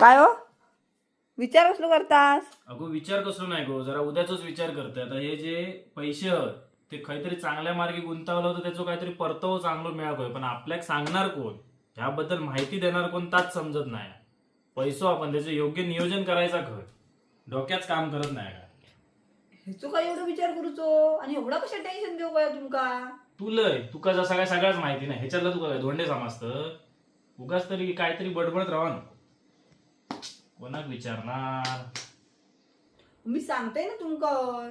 काय हो? विचार कसलो करतास? अगो विचार कसलो नाही गो. जरा उद्याचाच विचार करतोय. आता हे जे पैसे हत ते काहीतरी चांगल्या मार्गी गुंतवलं तर त्याचं काहीतरी परतावो चांगलो मिळाकोय पण आपल्याक सांगणार कोण? ह्याबद्दल माहिती देणार कोण ताच समजत नाही. पैसो आपण त्याचं योग्य नियोजन करायचा खर. डोक्याच काम करत नाही का? ह्याचो काय एवढं विचार करूचो? आणि एवढा कशा टेन्शन घेऊ काय तुमका? तू लय. तुका जसा काय सगळ्याच माहिती नाही. ह्याच्यातलं तुका काय धोंडे समजत? उगाच तरी काहीतरी बडबडत राहा नको कोणाक विचारणार? मी सांगते ना तुमका.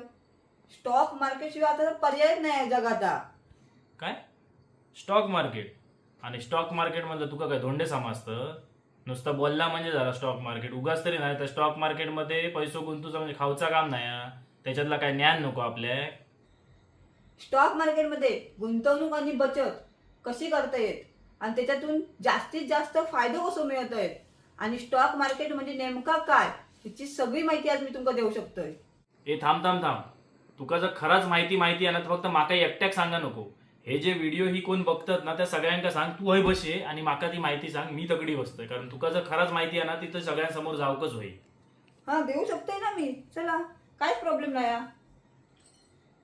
स्टॉक मार्केट शिवाय आता पर्यायच नाही आहे जगात काय? स्टॉक मार्केट आणि स्टॉक मार्केट मधलं तुका काय धोंडे समजतं? नुसतं बोलला म्हणजे झाला स्टॉक मार्केट उगाच तरी नाही तर स्टॉक मार्केटमध्ये पैसो गुंतूचा म्हणजे खाऊचा काम नाही. त्याच्यातला काय ज्ञान नको आपल्या स्टॉक मार्केटमध्ये गुंतवणूक आणि बचत कशी करता येत? आणि त्याच्यातून जास्तीत जास्त फायदो कसो मिळत आहेत? आणि स्टॉक मार्केट म्हणजे नेमका काय ह्याची सगळी माहिती आज मी तुमका देऊ शकतोय. ए थांब थांब थांब. तुका जर खरंच माहिती माहिती आहे ना तर फक्त माका एकट्याक सांगा नको. हे जे व्हिडिओ ही कोण बघतात ना त्या सगळ्यांका सांग तू हय बसे आणि माका ती माहिती सांग मी तगडी बसतोय. कारण तुका जर खरंच माहिती आहे ना ती तर सगळ्यांसमोर जावकच होईल. हा देऊ शकते ना मी. चला काहीच प्रॉब्लेम नाही हा.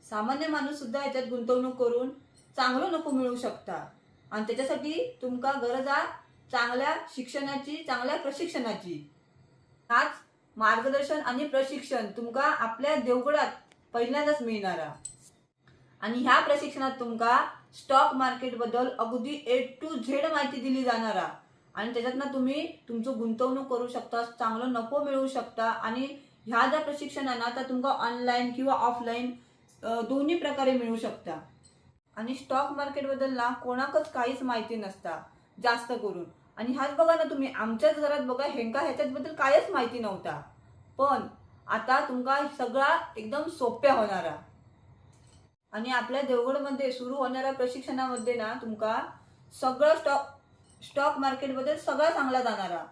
सामान्य माणूस सुद्धा याच्यात गुंतवणूक करून चांगलं नको मिळू शकता. आणि त्याच्यासाठी तुमका गरज आहे चांगल्या शिक्षणाची चांगल्या प्रशिक्षणाची. आज मार्गदर्शन आणि प्रशिक्षण तुमका आपल्या देवगडात पहिल्यांदाच मिळणार. आणि ह्या प्रशिक्षणात तुमका स्टॉक मार्केटबद्दल अगदी ए टू झेड माहिती दिली जाणार. आणि त्याच्यातनं तुम्ही तुमचं गुंतवणूक करू शकता चांगलं नफो मिळवू शकता आणि ह्या ज्या प्रशिक्षण आहे ना त्या तुमका ऑनलाईन किंवा ऑफलाईन दोन्ही प्रकारे मिळू शकता. आणि स्टॉक मार्केटबद्दल ना कोणाकच काहीच माहिती नसता. जास्त करून. आणि ह्याच बघा ना तुम्ही आमच्याच घरात बघा हेंका ह्याच्याबद्दल कायच माहिती नव्हता. पण आता तुमका सगळा एकदम सोप्या होणार. आहे. आणि आपल्या देवगडमध्ये सुरू होणाऱ्या प्रशिक्षणामध्ये ना तुमका सगळं स्टॉक स्टॉक मार्केटबद्दल सगळा चांगला जाणारा.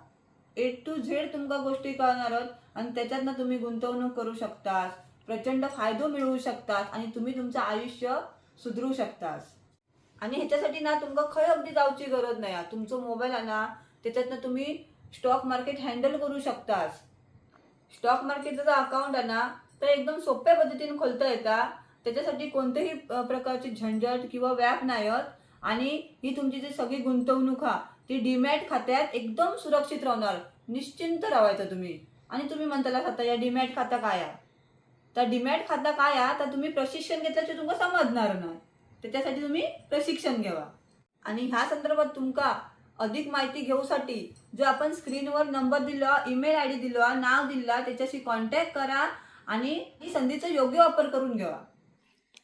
ए टू झेड तुमका गोष्टी कळणार आहेत आणि त्याच्यातनं तुम्ही गुंतवणूक करू शकतात प्रचंड फायदो मिळवू शकतात आणि तुम्ही तुमचं आयुष्य सुधरू शकतात आणि ह्याच्यासाठी ना तुमका खंय अगदी जावची गरज नाही आहे. तुमचं मोबाईल आहे ना त्याच्यातनं तुम्ही स्टॉक मार्केट हँडल करू शकता स्टॉक मार्केटचं जर अकाउंट आहे ना तर एकदम सोप्या पद्धतीने खोलता येता. त्याच्यासाठी कोणत्याही प्रकारची झंझट किंवा व्याप नाही आहेत आणि ही तुमची जी सगळी गुंतवणूक हा ती डीमॅट खात्यात एकदम सुरक्षित राहणार. निश्चिंत राहायचं तुम्ही. आणि तुम्ही म्हणताला खाता या डीमॅट खाता काय आहे? तर डीमॅट खाता काय आहे? तर तुम्ही प्रशिक्षण घेतल्याचे तुमका समजणार नाही. त्याच्यासाठी तुम्ही प्रशिक्षण घ्यावा. आणि ह्या संदर्भात तुमका अधिक माहिती घेऊसाठी जो आपण स्क्रीनवर नंबर दिला ईमेल आय डी दिला नाव दिला त्याच्याशी कॉन्टॅक्ट करा आणि ही संधीचा योग्य वापर करून घ्यावा.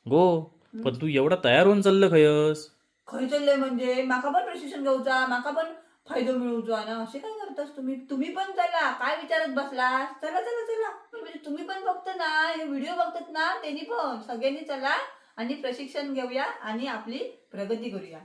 गो पण तू एवढा तयार होऊन चाललं खयस खंय चाललंय म्हणजे माका पण प्रशिक्षण घेऊचा माका पण फायदो मिळवचा ना. असे काय करतास तुम्ही? तुम्ही पण चला काय विचारत बसला चला चला चला. म्हणजे तुम्ही पण फक्त ना हे व्हिडिओ बघतात ना त्यांनी पण. सगळ्यांनी चला आणि प्रशिक्षण घेऊया आणि आपली प्रगती करूया.